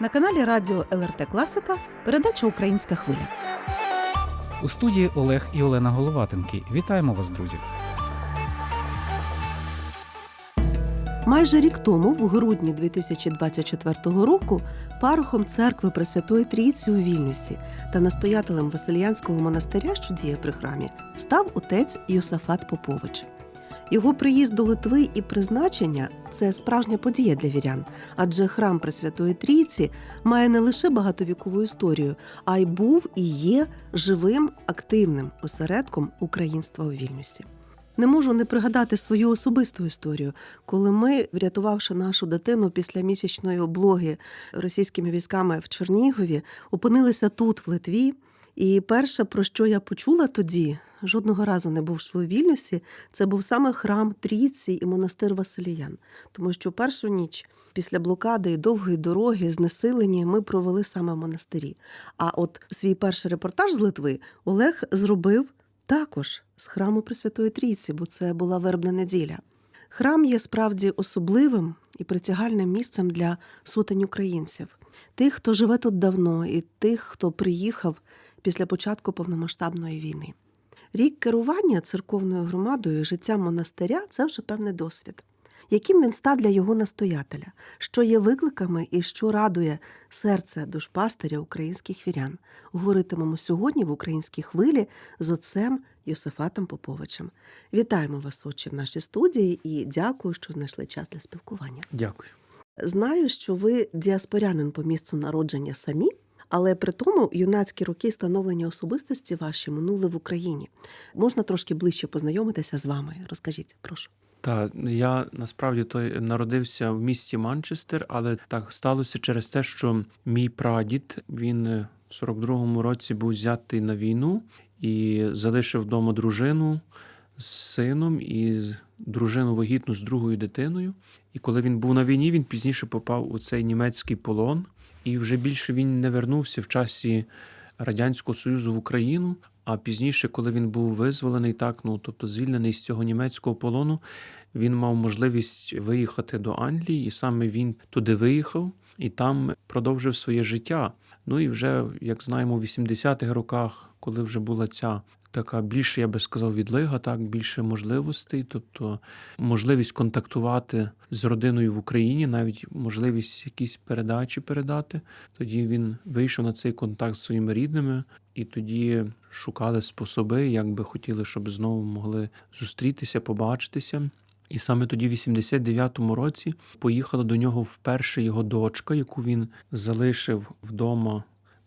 На каналі Радіо ЛРТ Класика передача Українська хвиля. У студії Олег і Олена Головатенки. Вітаємо вас, друзі! Майже рік тому, в грудні 2024 року, парохом церкви Пресвятої Трійці у Вільнюсі та настоятелем Васильянського монастиря, що діє при храмі, став отець Йосафат Попович. Його приїзд до Литви і призначення це справжня подія для вірян, адже храм Пресвятої Трійці має не лише багатовікову історію, а й був і є живим активним осередком українства у Вільнюсі. Не можу не пригадати свою особисту історію, коли ми, врятувавши нашу дитину після місячної облоги російськими військами в Чернігові, опинилися тут, в Литві. І перше, про що я почула тоді, жодного разу не бувши у Вільнюсі, це був саме храм Трійці і монастир Василіян. Тому що першу ніч після блокади і довгої дороги, знесилені, ми провели саме в монастирі. А от свій перший репортаж з Литви Олег зробив також з храму Пресвятої Трійці, бо це була вербна неділя. Храм є справді особливим і притягальним місцем для сотень українців, тих, хто живе тут давно, і тих, хто приїхав після початку повномасштабної війни. Рік керування церковною громадою і життям монастиря це вже певний досвід. Яким він став для його настоятеля, що є викликами і що радує серце душпастиря українських вірян, говоритимемо сьогодні в українській хвилі з отцем Йосифатом Поповичем. Вітаємо вас, отче, в нашій студії і дякую, що знайшли час для спілкування. Дякую. Знаю, що ви діаспорянин по місцю народження самі, але при тому юнацькі роки становлення особистості ваші минули в Україні. Можна трошки ближче познайомитися з вами? Розкажіть, прошу. Та я насправді той народився в місті Манчестер, але так сталося через те, що мій прадід він в 42-му році був взятий на війну і залишив вдома дружину з сином і дружину вагітну з другою дитиною. І коли він був на війні, він пізніше попав у цей німецький полон, і вже більше він не вернувся в часі Радянського Союзу в Україну. А пізніше, коли він був визволений, так ну тобто звільнений з цього німецького полону, він мав можливість виїхати до Англії, і саме він туди виїхав і там продовжив своє життя. Ну і вже, як знаємо, в 80-х роках, коли вже була ця така більше, я би сказав, відлига, так більше можливостей, тобто можливість контактувати з родиною в Україні, навіть можливість якісь передачі передати. Тоді він вийшов на цей контакт з своїми рідними, і тоді шукали способи, як би хотіли, щоб знову могли зустрітися, побачитися. І саме тоді, в 89-му році, поїхала до нього вперше його дочка, яку він залишив вдома.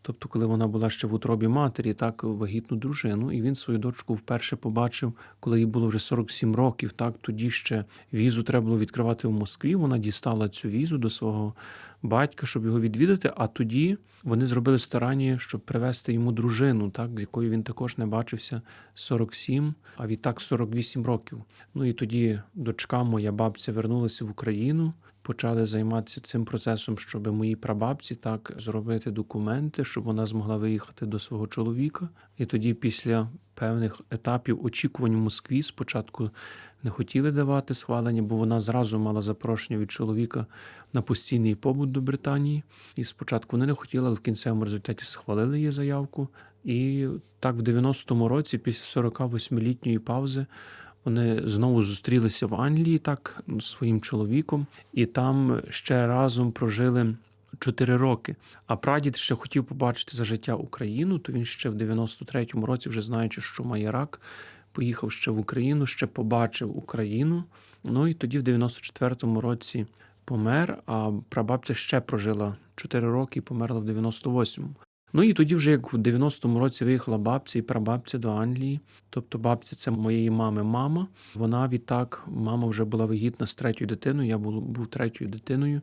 Тобто, коли вона була ще в утробі матері, так вагітну дружину, і він свою дочку вперше побачив, коли їй було вже 47 років. Так тоді ще візу треба було відкривати в Москві. Вона дістала цю візу до свого батька, щоб його відвідати. А тоді вони зробили старання, щоб привезти йому дружину, так з якою він також не бачився 47, а відтак 48 років. Ну і тоді дочка, моя бабця, вернулася в Україну. Почали займатися цим процесом, щоб моїй прабабці так зробити документи, щоб вона змогла виїхати до свого чоловіка. І тоді, після певних етапів очікувань в Москві, спочатку не хотіли давати схвалення, бо вона зразу мала запрошення від чоловіка на постійний побут до Британії. І спочатку вони не хотіли, але в кінцевому результаті схвалили її заявку. І так, в 90-му році, після 48-літньої паузи, вони знову зустрілися в Англії так з своїм чоловіком, і там ще разом прожили. Чотири роки. А прадід ще хотів побачити за життя Україну, то він ще в 93-му році, вже знаючи, що має рак, поїхав ще в Україну, ще побачив Україну. Ну і тоді, в 94-му році, помер, а прабабця ще прожила 4 роки і померла в 98-му. Ну і тоді, вже як в 90-му році виїхала бабця і прабабця до Англії. Тобто бабця це моєї мами мама. Вона відтак, мама вже була вагітна з третьою дитиною, я був, був третьою дитиною.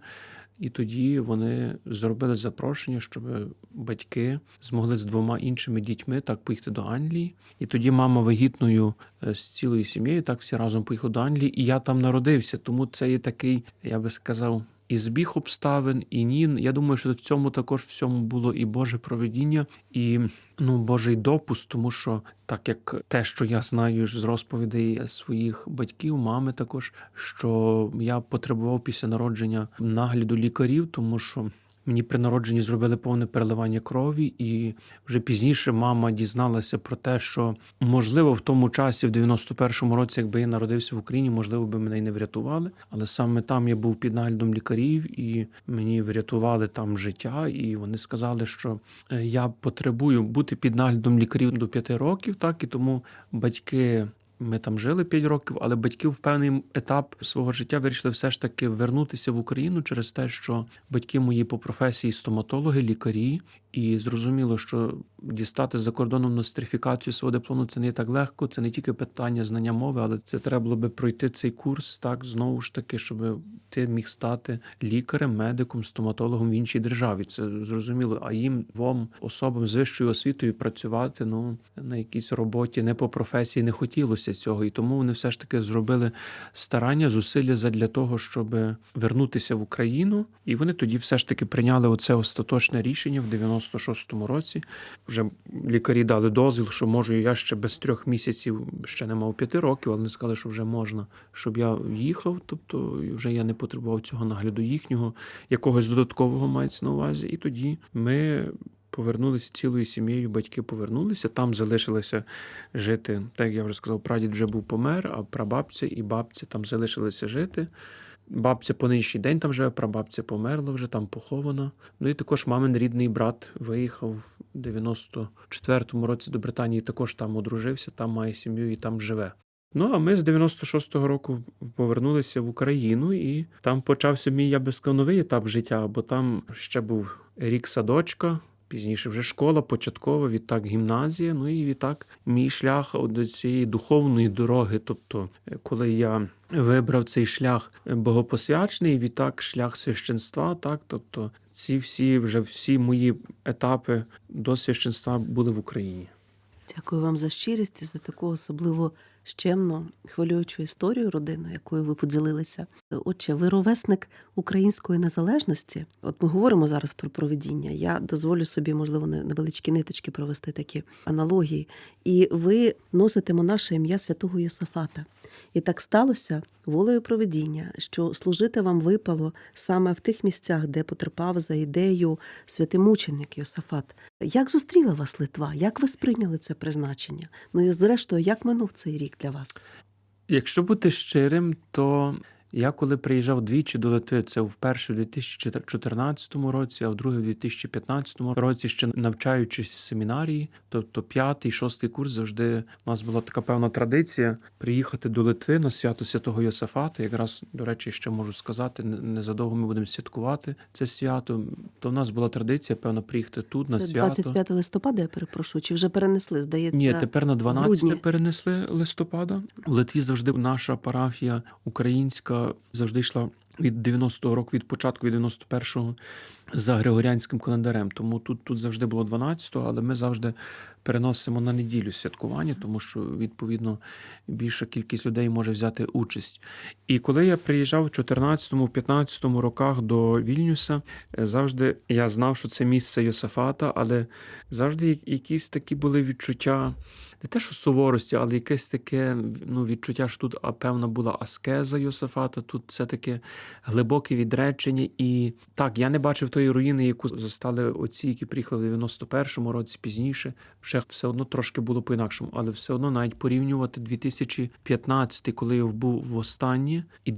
І тоді вони зробили запрошення, щоб батьки змогли з двома іншими дітьми так поїхати до Англії. І тоді мама вагітною е, з цілою сім'єю, так всі разом поїхали до Англії, і я там народився. Тому це є такий, я би сказав, і збіг обставин, і ні. Я думаю, що в цьому також всьому було і Боже проведіння, і ну Божий допуск, тому що так як те, що я знаю з розповідей своїх батьків, мами також, що я потребував після народження нагляду лікарів, тому що. Мені при народженні зробили повне переливання крові, і вже пізніше мама дізналася про те, що можливо в тому часі, в 91-му році, якби я народився в Україні, можливо, би мене й не врятували. Але саме там я був під наглядом лікарів, і мені врятували там життя. І вони сказали, що е, я потребую бути під наглядом лікарів до 5 років, так і тому батьки. Ми там жили 5 років, але батьки в певний етап свого життя вирішили все ж таки вернутися в Україну через те, що батьки мої по професії стоматологи, лікарі, і зрозуміло, що дістати за кордоном нострифікацію свого диплому це не так легко. Це не тільки питання знання мови, але це треба було би пройти цей курс так знову ж таки, щоб ти міг стати лікарем, медиком, стоматологом в іншій державі. Це зрозуміло. А їм двом особам з вищою освітою працювати ну на якійсь роботі не по професії не хотілося цього, і тому вони все ж таки зробили старання, зусилля задля того, щоб вернутися в Україну. І вони тоді все ж таки прийняли оце остаточне рішення в 96-му році. Вже лікарі дали дозвіл, що можу я ще без трьох місяців, ще не мав п'яти років, але вони сказали, що вже можна, щоб я їхав. Тобто вже я не потребував цього нагляду їхнього, якогось додаткового мається на увазі. І тоді ми. Повернулися цілою сім'єю, батьки повернулися, там залишилися жити. Так як я вже сказав, прадід вже був помер, а прабабця і бабця там залишилися жити. Бабця по нинішній день там живе, прабабця померла вже, там похована. Ну і також мамин рідний брат виїхав в 94-му році до Британії, також там одружився, там має сім'ю і там живе. Ну, а ми з 96-го року повернулися в Україну, і там почався мій, я би сказав, новий етап життя, бо там ще був рік садочка, пізніше вже школа, початкова, відтак гімназія. Ну і відтак мій шлях до цієї духовної дороги. Тобто, е, коли я вибрав цей шлях богопосвячений, відтак шлях священства, так, тобто ці всі вже всі мої етапи до священства були в Україні. Дякую вам за щирість за таку особливо щемну, хвилюючу історію родини, якою ви поділилися. Отче, ви ровесник української незалежності. От ми говоримо зараз про проведіння. Я дозволю собі, можливо, не- невеличкі ниточки провести такі аналогії. І ви носите монаше ім'я святого Йосафата. І так сталося волею проведіння, що служити вам випало саме в тих місцях, де потерпав за ідею святимученик Йосафат. Як зустріла вас Литва? Як ви сприйняли це призначення? Ну і зрештою, як минув цей рік для вас? Якщо бути щирим, то я коли приїжджав двічі до Литви, це вперше в 2014 році, а вдруге в 2015 році, ще навчаючись в семінарії, тобто п'ятий, шостий курс, завжди у нас була така певна традиція приїхати до Литви на свято святого Йосафата. Якраз, до речі, ще можу сказати, не- незадовго ми будемо святкувати це свято. То в нас була традиція, певно, приїхати тут на Це свято. 25 листопада, я перепрошую, чи вже перенесли? Здається, Ні, тепер на 12 грудні. перенесли листопада. В Литві завжди наша парафія українська завжди йшла від 90-го року, від початку від 91-го за григоріанським календарем. Тому тут, тут завжди було 12-го, але ми завжди переносимо на неділю святкування, тому що відповідно більша кількість людей може взяти участь. І коли я приїжджав в 14-му, в 15-му роках до Вільнюса, е, завжди я знав, що це місце Йосафата, але завжди якісь такі були відчуття. Не те, що суворості, але якесь таке ну, відчуття, що тут а, певна була аскеза Йосафата, тут все таке глибоке відречення. І так, я не бачив тої руїни, яку застали оці, які приїхали в 91-му році пізніше. Ще все одно трошки було по-інакшому, але все одно навіть порівнювати 2015, коли я був востаннє, і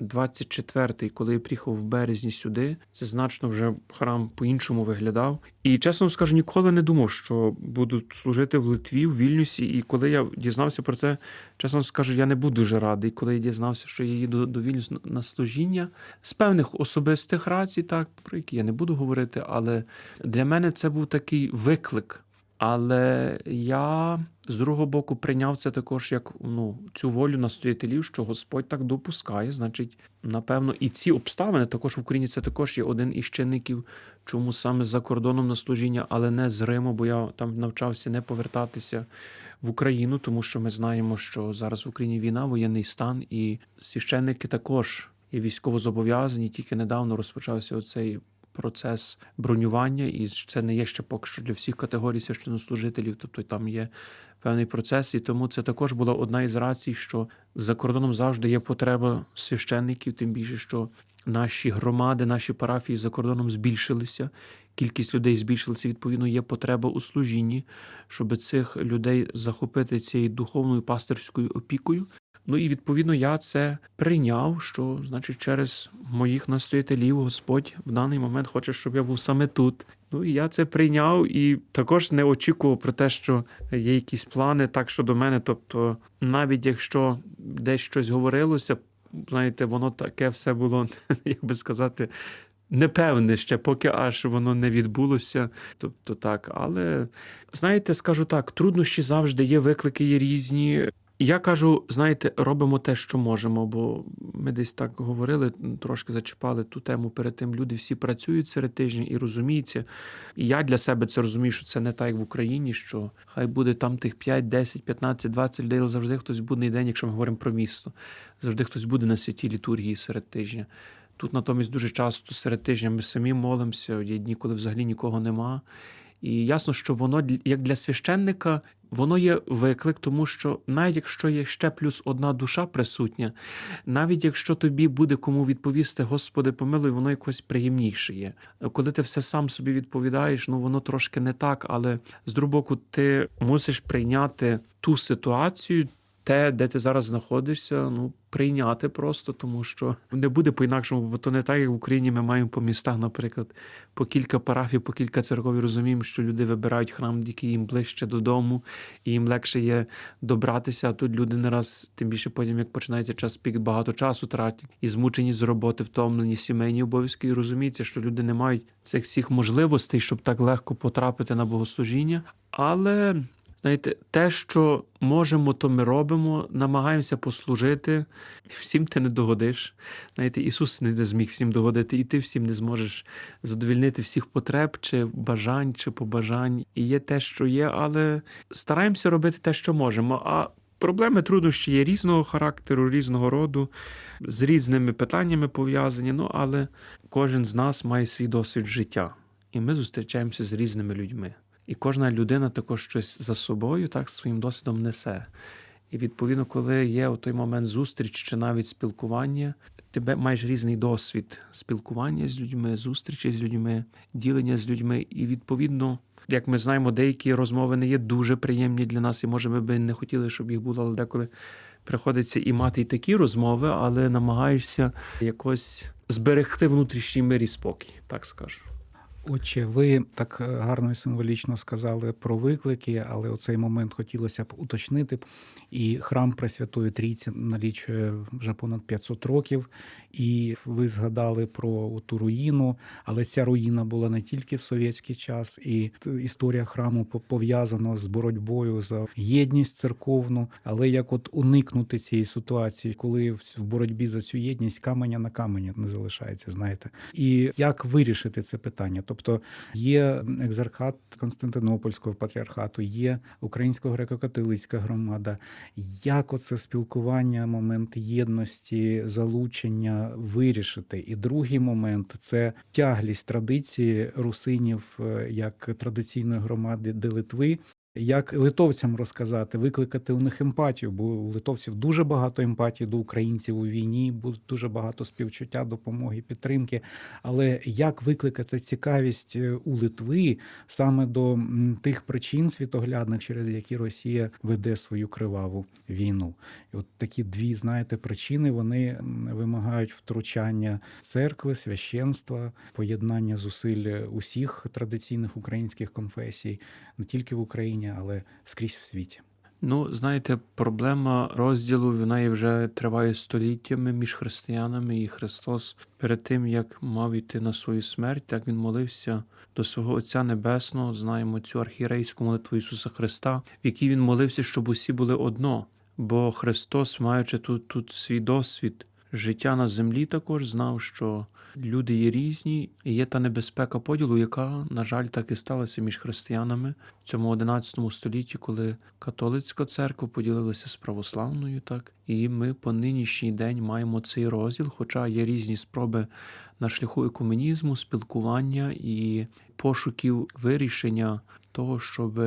2024, коли я приїхав в березні сюди, це значно вже храм по-іншому виглядав. І чесно скажу, ніколи не думав, що буду служити в Литві, в Вільнюсі. І коли я дізнався про це, чесно скажу, я не був дуже радий, коли я дізнався, що я їду до Вільнюсу на служіння з певних особистих рацій, так про які я не буду говорити, але для мене це був такий виклик. Але я з другого боку прийняв це також як ну, цю волю настоятелів, що Господь так допускає. Значить, напевно, і ці обставини також в Україні це також є один із чинників, чому саме за кордоном на служіння, але не з Риму, бо я там навчався не повертатися в Україну, тому що ми знаємо, що зараз в Україні війна, воєнний стан, і священники також є військово зобов'язані. Тільки недавно розпочався оцей процес бронювання, і це не є ще поки що для всіх категорій священнослужителів, тобто там є певний процес, і тому це також була одна із рацій, що за кордоном завжди є потреба священників, тим більше, що наші громади, наші парафії за кордоном збільшилися. Кількість людей збільшилася, відповідно, є потреба у служінні, щоб цих людей захопити цією духовною пастирською опікою. Ну і відповідно я це прийняв, що значить через моїх настоятелів Господь в даний момент хоче, щоб я був саме тут. Ну і я це прийняв і також не очікував про те, що є якісь плани так щодо мене. Тобто, навіть якщо десь щось говорилося, знаєте, воно таке все було, як би сказати, непевне ще, поки аж воно не відбулося. Тобто так, але знаєте, скажу так, труднощі завжди є, виклики є різні. Я кажу, знаєте, робимо те, що можемо, бо ми десь так говорили, трошки зачіпали ту тему перед тим. Люди всі працюють серед тижня і розуміються. І я для себе це розумію, що це не так, як в Україні, що хай буде там тих 5, 10, 15, 20 людей, але завжди хтось будний день, якщо ми говоримо про місто. Завжди хтось буде на святій літургії серед тижня. Тут натомість дуже часто серед тижня ми самі молимося, є дні, коли взагалі нікого нема. І ясно, що воно як для священника, воно є виклик, тому що навіть якщо є ще плюс одна душа присутня, навіть якщо тобі буде кому відповісти, Господи, помилуй, воно якось приємніше є. Коли ти все сам собі відповідаєш, ну воно трошки не так, але з другого боку, ти мусиш прийняти ту ситуацію. Те, де ти зараз знаходишся, ну прийняти просто, тому що не буде по-інакшому, бо то не так, як в Україні ми маємо по містах, наприклад, по кілька парафій, по кілька церков і розуміємо, що люди вибирають храм, який їм ближче додому, і їм легше є добратися. А тут люди не раз, тим більше потім, як починається час пік, багато часу тратять і змучені з роботи, втомлені сімейні обов'язки, і розуміється, що люди не мають цих всіх можливостей, щоб так легко потрапити на богослужіння. Але знаєте, те, що можемо, то ми робимо, намагаємося послужити. Всім ти не догодиш. Знаєте, Ісус не зміг всім догодити, і ти всім не зможеш задовільнити всіх потреб, чи бажань, чи побажань. І є те, що є, але стараємося робити те, що можемо. А проблеми, труднощі є різного характеру, різного роду, з різними питаннями пов'язані. Ну, але кожен з нас має свій досвід життя, і ми зустрічаємося з різними людьми. І кожна людина також щось за собою, так своїм досвідом несе. І відповідно, коли є у той момент зустріч чи навіть спілкування, ти маєш різний досвід спілкування з людьми, зустрічі з людьми, ділення з людьми. І відповідно, як ми знаємо, деякі розмови не є дуже приємні для нас, і може ми би не хотіли, щоб їх було, але деколи приходиться і мати і такі розмови, але намагаєшся якось зберегти внутрішній мир і спокій, так скажу. Отже, ви так е, гарно і символічно сказали про виклики, але у цей момент хотілося б уточнити. І храм Пресвятої Трійці налічує вже понад 500 років, і ви згадали про ту руїну, але ця руїна була не тільки в совєтський час, і історія храму по- пов'язана з боротьбою за єдність церковну. Але як от уникнути цієї ситуації, коли в боротьбі за цю єдність каменя на камені не залишається, знаєте, і як вирішити це питання? Тобто є екзархат Константинопольського патріархату, є Українсько греко-католицька громада. Як оце спілкування, момент єдності, залучення вирішити? І другий момент це тяглість традиції русинів е, як традиційної громади Литви. Як литовцям розказати, викликати у них емпатію, бо у литовців дуже багато емпатії до українців у війні, дуже багато співчуття, допомоги, підтримки. Але як викликати цікавість е, у Литви саме до тих причин світоглядних, через які Росія веде свою криваву війну? І от такі дві, знаєте, причини вони вимагають втручання церкви, священства, поєднання зусиль усіх традиційних українських конфесій, не тільки в Україні, але скрізь в світі. Ну, знаєте, проблема розділу вона і вже триває століттями між християнами, і Христос перед тим, як мав йти на свою смерть, так він молився до свого Отця Небесного. Знаємо цю архірейську молитву Ісуса Христа, в якій він молився, щоб усі були одно. Бо Христос, маючи тут, тут свій досвід життя на землі також знав, що люди є різні, і є та небезпека поділу, яка, на жаль, так і сталася між християнами в цьому 11 столітті, коли католицька церква поділилася з православною, так? І ми по нинішній день маємо цей розділ, хоча є різні спроби на шляху екуменізму, спілкування і пошуків вирішення того, щоб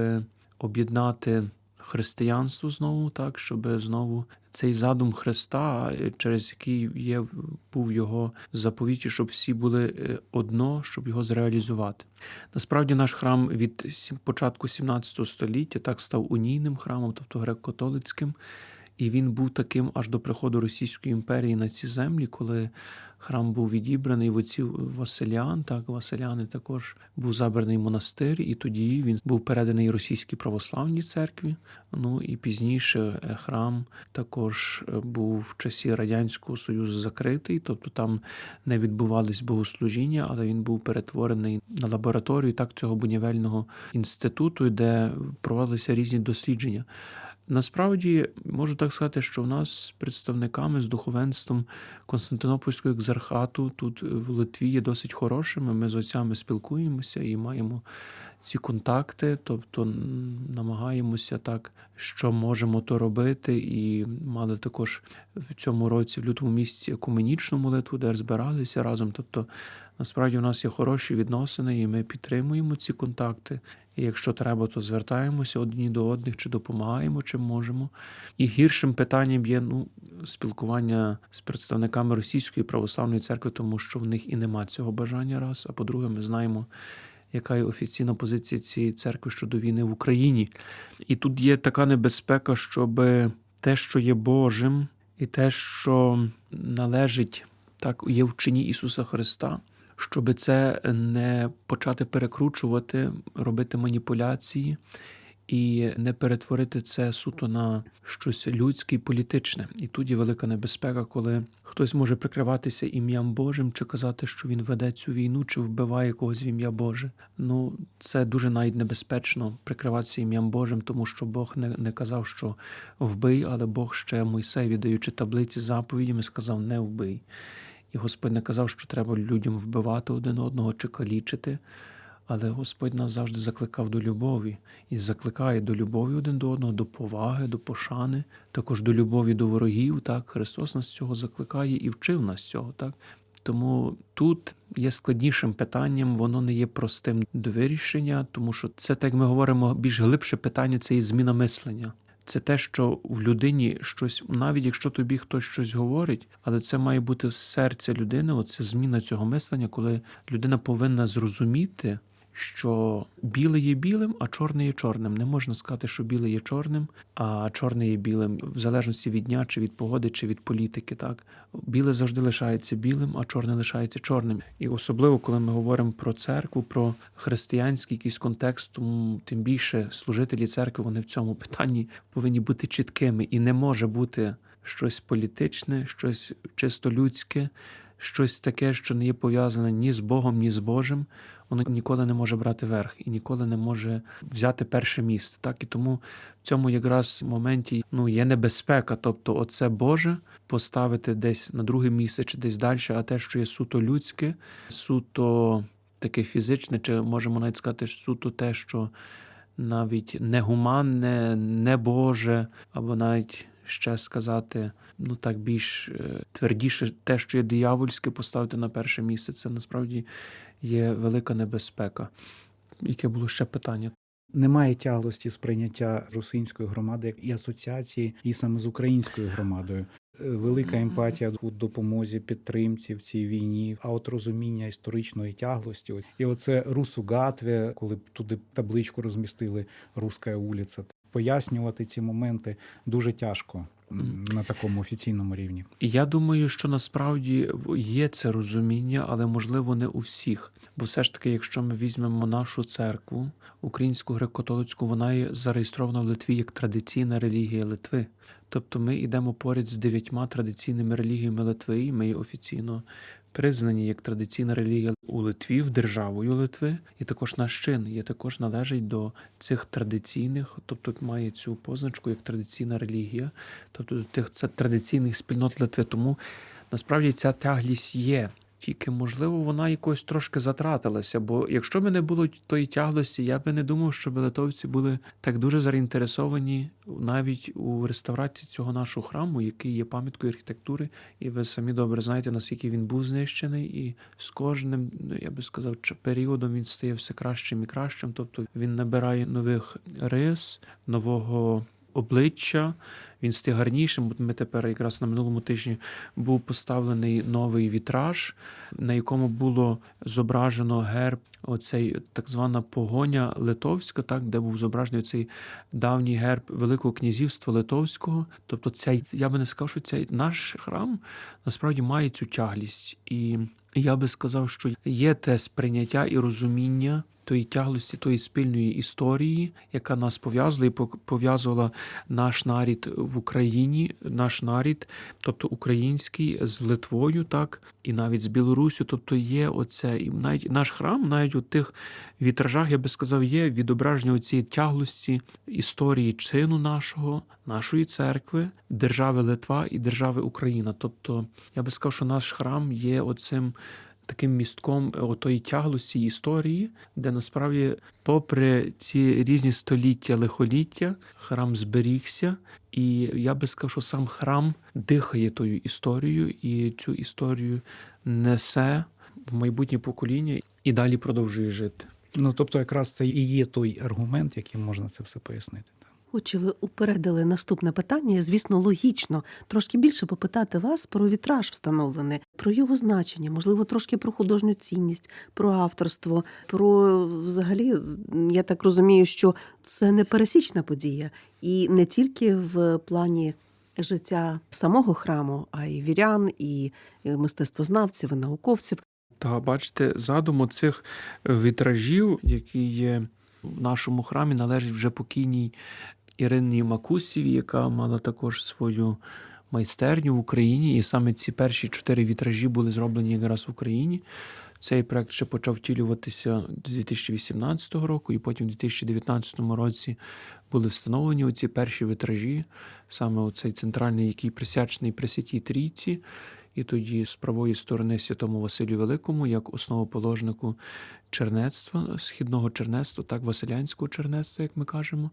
об'єднати християнство знову, так, щоб знову цей задум Христа, е, через який є, був його заповіті, щоб всі були е, одно, щоб його зреалізувати. Насправді наш храм від початку 17 століття так став унійним храмом, тобто греко-католицьким. І він був таким аж до приходу Російської імперії на ці землі, коли храм був відібраний в отців Василян. Так, Василяни також був забраний монастир, і тоді він був переданий російській православній церкві. Ну і пізніше е, храм також е, був в часі Радянського Союзу закритий, тобто там не відбувались богослужіння, але він був перетворений на лабораторію так цього будівельного інституту, де проводилися різні дослідження. Насправді можу так сказати, що в нас з представниками з духовенством Константинопольського екзархату тут в Литві є досить хорошими. Ми з отцями спілкуємося і маємо ці контакти, тобто намагаємося так, що можемо то робити, і мали також в цьому році, в лютому місяці, екуменічну молитву, де збиралися разом. Тобто, насправді, у нас є хороші відносини, і ми підтримуємо ці контакти. І якщо треба, то звертаємося одні до одних чи допомагаємо, чим можемо. І гіршим питанням є ну, спілкування з представниками Російської православної церкви, тому що в них і нема цього бажання раз. А по-друге, ми знаємо, яка є офіційна позиція цієї церкви щодо війни в Україні. І тут є така небезпека, щоб те, що є Божим, і те, що належить так, є в чині Ісуса Христа, щоб це не почати перекручувати, робити маніпуляції і не перетворити це суто на щось людське і політичне. І є велика небезпека, коли хтось може прикриватися ім'ям Божим чи казати, що він веде цю війну, чи вбиває когось в ім'я Боже. Ну це дуже навіть небезпечно прикриватися ім'ям Божим, тому що Бог не, не казав, що вбий, але Бог ще Мойсей, даючи таблиці заповідями, сказав не вбий. І Господь не казав, що треба людям вбивати один одного чи калічити. Але Господь нас завжди закликав до любові і закликає до любові один до одного, до поваги, до пошани, також до любові до ворогів. Так, Христос нас цього закликає і вчив нас цього. Так. Тому тут є складнішим питанням, воно не є простим до вирішення, тому що це, так як ми говоримо, більш глибше питання це і зміна мислення. Це те, що в людині щось, навіть якщо тобі хтось щось говорить, але це має бути з серця людини, оце зміна цього мислення, коли людина повинна зрозуміти, що біле є білим, а чорне є чорним. Не можна сказати, що біле є чорним, а чорне є білим, в залежності від дня, чи від погоди, чи від політики. Так біле завжди лишається білим, а чорне лишається чорним. І особливо, коли ми говоримо про церкву, про християнський якийсь контекст, тому тим більше служителі церкви вони в цьому питанні повинні бути чіткими, і не може бути щось політичне, щось чисто людське. Щось таке, що не є пов'язане ні з Богом, ні з Божим, воно ніколи не може брати верх і ніколи не може взяти перше місце. Так і тому в цьому якраз моменті ну є небезпека. Тобто, оце Боже поставити десь на друге місце чи десь далі, а те, що є суто людське, суто таке фізичне, чи можемо навіть сказати, суто те, що навіть негуманне, не Боже, або навіть ще сказати, ну так більш е, твердіше, те, що є диявольське, поставити на перше місце. Це насправді є велика небезпека. Яке було ще питання? Немає тяглості сприйняття русинської громади як і асоціації, і саме з українською громадою. Е, Велика емпатія у допомозі підтримці в цій війні, а от розуміння історичної тяглості. Ось. І оце Русугатве, коли туди табличку розмістили Руська вулиця. Пояснювати ці моменти дуже тяжко на такому офіційному рівні. Я думаю, що насправді є це розуміння, але можливо не у всіх. Бо все ж таки, якщо ми візьмемо нашу церкву, українську греко-католицьку, вона є зареєстрована в Литві як традиційна релігія Литви. Тобто ми йдемо поряд з дев'ятьма традиційними релігіями Литви, і ми є офіційно признані як традиційна релігія у Литві, в державою Литви, і також наш є також належить до цих традиційних, тобто має цю позначку як традиційна релігія, тобто до тих це традиційних спільнот Литви. Тому насправді ця тяглість є. Тільки, можливо, вона якось трошки затратилася. Бо якщо б не було тої тяглості, я би не думав, що литовці були так дуже заінтересовані навіть у реставрації цього нашого храму, який є пам'яткою архітектури. І ви самі добре знаєте, наскільки він був знищений, і з кожним, ну, я би сказав, періодом він стає все кращим і кращим. Тобто він набирає нових рис, нового обличчя. Він стає гарнішим. Ми тепер якраз на минулому тижні був поставлений новий вітраж, на якому було зображено герб, оцей так звана погоня литовська, так де був зображений цей давній герб Великого князівства Литовського. Тобто, цей я би не сказав, що цей наш храм насправді має цю тяглість, і я би сказав, що є те сприйняття і розуміння. Тої тяглості, тої спільної історії, яка нас пов'язувала і пов'язувала наш нарід в Україні, наш нарід, тобто український, з Литвою, так, і навіть з Білоруссю. Тобто є оце, і навіть наш храм, навіть у тих вітражах, я би сказав, є відображення цієї тяглості історії чину нашого, нашої церкви, держави Литва і держави Україна. Тобто, я би сказав, що наш храм є оцим. Таким містком отої тяглості історії, де насправді, попри ці різні століття, лихоліття, храм зберігся, і я би сказав, що сам храм дихає тою історією, і цю історію несе в майбутнє покоління і далі продовжує жити. Ну тобто, якраз це і є той аргумент, яким можна це все пояснити. Отже, ви упередили наступне питання. Звісно, логічно трошки більше попитати вас про вітраж встановлений, про його значення, можливо, трошки про художню цінність, про авторство, про взагалі, я так розумію, що це не пересічна подія, і не тільки в плані. Життя самого храму, а й вірян, і мистецтвознавців, і науковців. Та бачите, задум цих вітражів, які є в нашому храмі, належить вже покійній Ірині Макусіві, яка мала також свою майстерню в Україні. І саме ці перші чотири вітражі були зроблені якраз в Україні. Цей проект ще почав втілюватися з 2018 року, і потім в 2019 році були встановлені оці перші вітражі, саме оцей центральний, який присячений Пресвятій Трійці, і тоді з правої сторони святому Василю Великому, як основоположнику чернецтва, східного чернецтва, так Василянського чернецтва, як ми кажемо.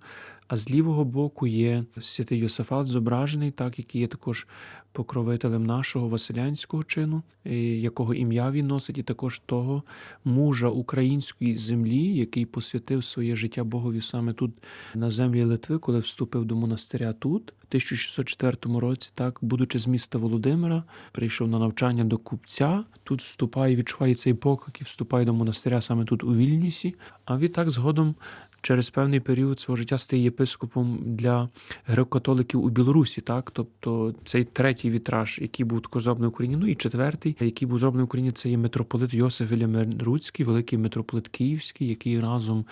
А з лівого боку є святий Йосифат зображений, так, який є також покровителем нашого Василянського чину, якого ім'я він носить, і також того мужа української землі, який посвятив своє життя Богові саме тут, на землі Литви, коли вступив до монастиря тут, в 1604 році, так, будучи з міста Володимира, прийшов на навчання до купця. Тут вступає, відчуває цей поклик і вступає до монастиря саме тут у Вільнюсі. А відтак згодом. Через певний період свого життя стає єпископом для греко-католиків у Білорусі, так? Тобто цей третій вітраж, який був також зроблений в Україні, ну і четвертий, який був зроблений в Україні, це є митрополит Йосиф Вільямируцький, великий митрополит Київський, який разом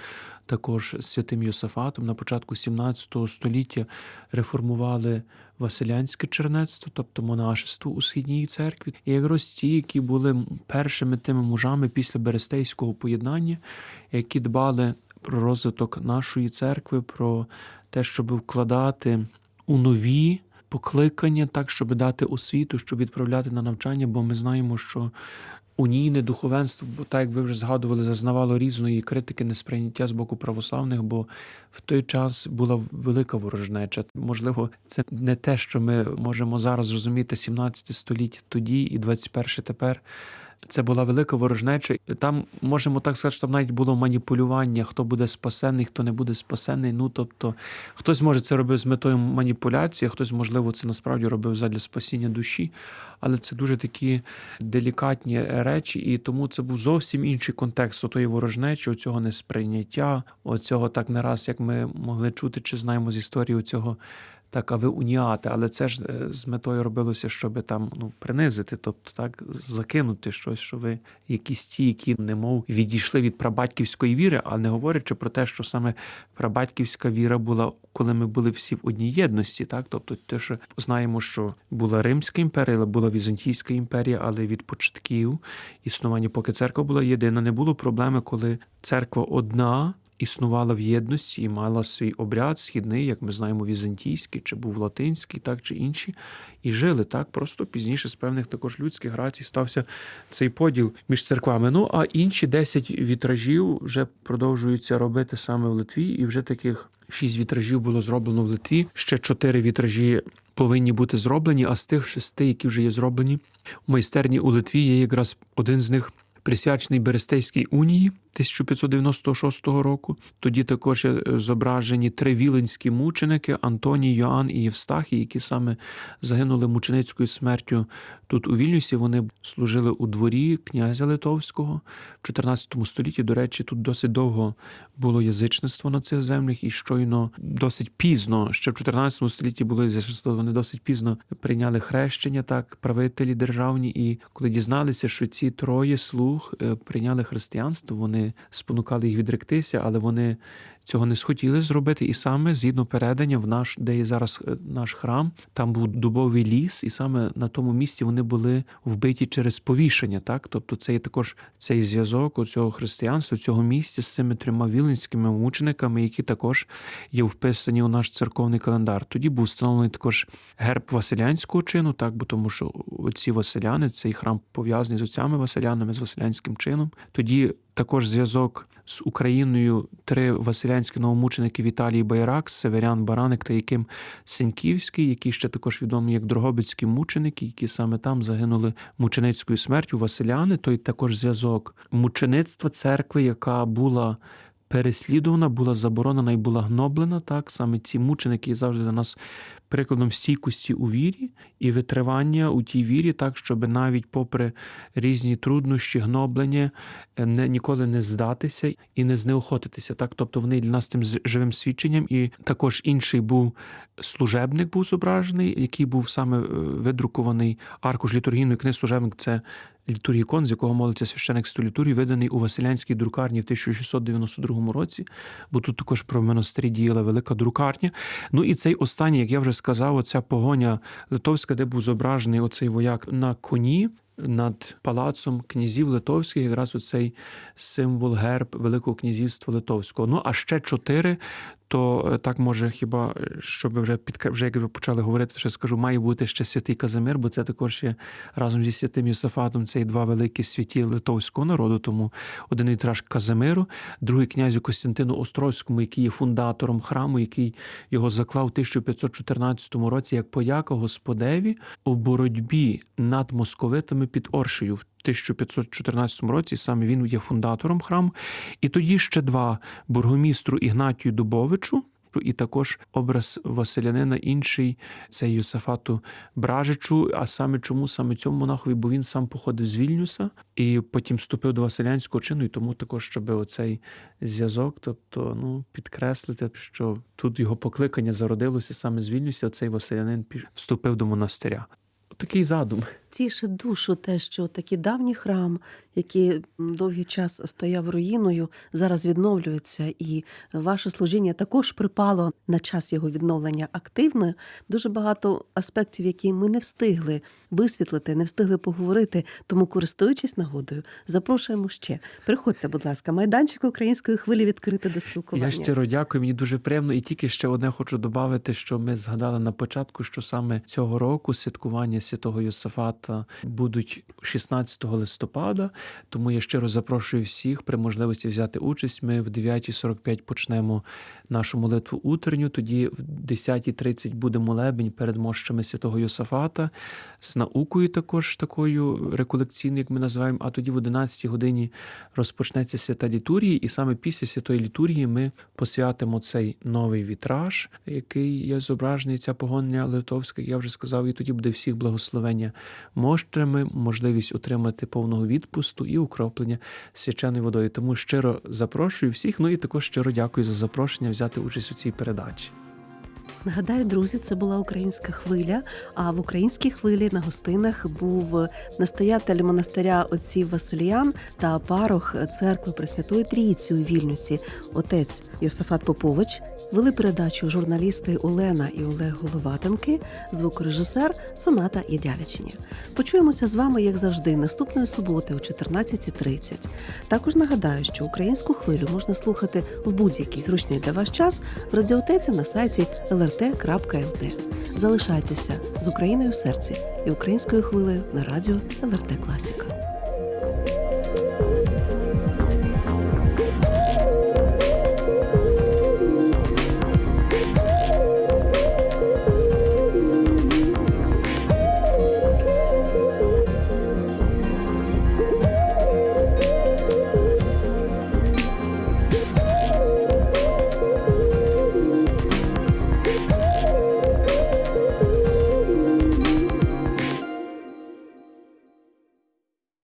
також з святим Йосифатом на початку 17 століття реформували Василянське чернецтво, тобто монашество у східній церкві, і якраз ті, які були першими тими мужами після Берестейського поєднання, які дбали про розвиток нашої церкви, про те, щоб вкладати у нові покликання, так щоб дати освіту, щоб відправляти на навчання, бо ми знаємо, що унійне духовенство, бо так як ви вже згадували, зазнавало різної критики, несприйняття з боку православних, бо в той час була велика ворожнеча. Можливо, це не те, що ми можемо зараз зрозуміти 17 століття тоді і 21 тепер. Це була велика ворожнеча. Там можемо так сказати, що там навіть було маніпулювання, хто буде спасений, хто не буде спасений. Ну тобто, хтось може це робив з метою маніпуляції, хтось, можливо, це насправді робив задля спасіння душі. Але це дуже такі делікатні речі, і тому це був зовсім інший контекст отої ворожнечі, цього несприйняття, оцього так не раз, як ми могли чути чи знаємо з історії оцього так, а ви уніати, але це ж е, з метою робилося, щоб там ну принизити, тобто так закинути щось, що ви якісь ті, які немов відійшли від прабатьківської віри, а не говорячи про те, що саме прабатьківська віра була, коли ми були всі в одній єдності, так тобто, те, що знаємо, що була Римська імперія, була Візантійська імперія, але від початків існування, поки церква була єдина, не було проблеми, коли церква одна. Існувала в єдності і мала свій обряд східний, як ми знаємо, візантійський, чи був латинський, так чи інші, і жили так. Просто пізніше з певних також людських рацій стався цей поділ між церквами. Ну а інші 10 вітражів вже продовжуються робити саме в Литві, і вже таких шість вітражів було зроблено в Литві. Ще чотири вітражі повинні бути зроблені. А з тих шести, які вже є зроблені у майстерні у Литві, є якраз один з них присвячений Берестейській унії 1596 року. Тоді також зображені три віленські мученики Антоній, Йоанн і Євстахій, які саме загинули мученицькою смертю тут у Вільнюсі. Вони служили у дворі князя Литовського в 14 столітті. До речі, тут досить довго було язичництво на цих землях, і щойно досить пізно, ще в 14 столітті було язичництво, вони досить пізно прийняли хрещення, так правителі державні. І коли дізналися, що ці троє слуг е, прийняли християнство, вони спонукали їх відректися, але вони цього не схотіли зробити. І саме згідно передання в наш, де є зараз е, наш храм, там був дубовий ліс, і саме на тому місці вони були вбиті через повішення. Так, тобто це є також цей зв'язок цього християнства, цього місця з цими трьома віленськими мучениками, які також є вписані у наш церковний календар. Тоді був встановлений також герб Василянського чину, так бо тому, що оці Василяни, цей храм пов'язаний з отцями Василянами, з Василянським чином. Тоді також зв'язок з Україною три василянські новомученики Віталій Байрак, Северян Бараник та Яким Сеньківський, які ще також відомі як Дрогобицькі мученики, які саме там загинули мученицькою смертю. Василяни, той також зв'язок мучеництва церкви, яка була. Переслідувана, була заборонена і була гноблена. Так саме ці мученики завжди для нас прикладом стійкості у вірі і витривання у тій вірі, так щоб навіть попри різні труднощі, гноблення, е, не ніколи не здатися і не знеохотитися. Так, тобто вони для нас тим живим свідченням. І також інший був служебник, був зображений, який був саме е, видрукований аркуш літургійної книги служебник. Це літургікон, з якого молиться священик столітурії, виданий у Василянській друкарні в 1692 році, бо тут також про монастирі діяла велика друкарня. Ну і цей останній, як я вже сказав, оця погоня литовська, де був зображений оцей вояк на коні. Над палацом князів литовських, якраз оцей символ герб Великого князівства Литовського. Ну а ще чотири. То е, так може хіба е, щоб вже підкре- вже як ви почали говорити, що скажу, має бути ще святий Казимир, бо це також є разом зі святим Йосафатом. Це і два великі святі литовського народу. Тому один вітраж Казимиру, другий князю Костянтину Острозькому, який є фундатором храму, який його заклав у 1514 році як пояка Господеві у боротьбі над московитами під Оршею. В 1514 році саме він є фундатором храму. І тоді ще два бургомістру Ігнатію Дубовичу. І також образ Василянина інший це Йосафату Бражичу. А саме чому саме цьому монахові? Бо він сам походив з Вільнюса і потім вступив до Василянського чину, і тому також, щоб оцей зв'язок, тобто ну підкреслити, що тут його покликання зародилося саме з Вільнюса. Оцей Василянин вступив до монастиря. Такий задум. Тіше душу те, що такий давній храм, який довгий час стояв руїною, зараз відновлюється, і ваше служіння також припало на час його відновлення активно. Дуже багато аспектів, які ми не встигли висвітлити, не встигли поговорити. Тому, користуючись нагодою, запрошуємо ще. Приходьте, будь ласка, майданчик української хвилі відкрити до спілкування. Я щиро дякую, мені дуже приємно. І тільки ще одне хочу додати, що ми згадали на початку, що саме цього року святкування святого Йосафата будуть 16 листопада. Тому я щиро запрошую всіх при можливості взяти участь. Ми в 9.45 почнемо нашу молитву утренню. Тоді в 10.30 буде молебень перед мощами святого Йосафата з наукою, також такою реколекційною, як ми називаємо. А тоді в 11 годині розпочнеться свята літургія, і саме після святої літургії ми посвятимо цей новий вітраж, який є зображений, ця погоня литовська, як я вже сказав, і тоді буде всіх благословення мощами, можливість отримати повного відпусту і укроплення свяченою водою. Тому щиро запрошую всіх. Ну і також щиро дякую за запрошення взяти участь у цій передачі. Нагадаю, друзі, це була українська хвиля. А в українській хвилі на гостинах був настоятель монастиря отців Василіян та парох церкви Пресвятої Трійці у Вільнюсі, отець Йосафат Попович. Вели передачу журналісти Олена і Олег Головатенки, звукорежисер Соната Єдявичиня. Почуємося з вами, як завжди, наступної суботи о 14.30. Також нагадаю, що українську хвилю можна слухати в будь-який зручний для вас час в радіотеці на сайті lrt.lt. Залишайтеся з Україною в серці і українською хвилею на радіо ЛРТ Класіка.